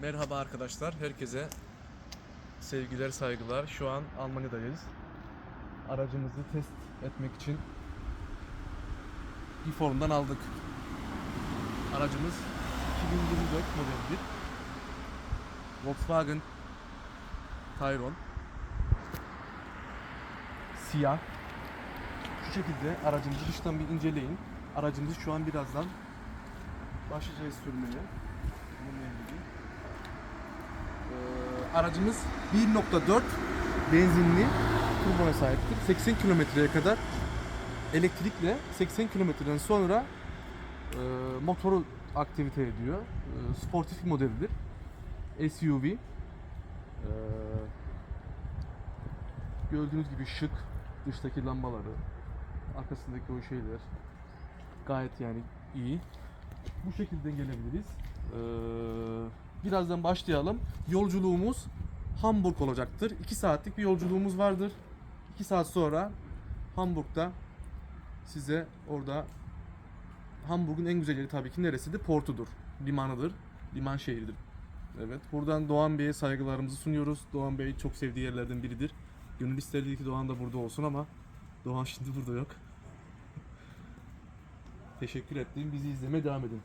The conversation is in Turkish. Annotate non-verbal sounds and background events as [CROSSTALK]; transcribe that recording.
Merhaba arkadaşlar, herkese sevgiler, saygılar. Şu an Almanya'dayız. Aracımızı test etmek için bir formdan aldık. Aracımız 2024 model bir Volkswagen Tayron. Siyah. Şu şekilde aracımızı dıştan bir inceleyin. Aracımızı şu an birazdan başlayacağız sürmeye. Bununla. Aracımız 1.4 benzinli turboya sahiptir. 80 kilometreye kadar elektrikle 80 kilometreden sonra e, motoru aktivite ediyor. E, sportif modelidir. SUV. E, gördüğünüz gibi şık dıştaki lambaları, arkasındaki o şeyler gayet yani iyi. Bu şekilde gelebiliriz. Ee, birazdan başlayalım. Yolculuğumuz Hamburg olacaktır. 2 saatlik bir yolculuğumuz vardır. 2 saat sonra Hamburg'da size orada Hamburg'un en güzel yeri tabii ki neresidir? Portudur. Limanıdır. Liman şehridir. Evet. Buradan Doğan Bey'e saygılarımızı sunuyoruz. Doğan Bey çok sevdiği yerlerden biridir. Gönül isterdi ki Doğan da burada olsun ama Doğan şimdi burada yok. [LAUGHS] Teşekkür ettiğim bizi izlemeye devam edin.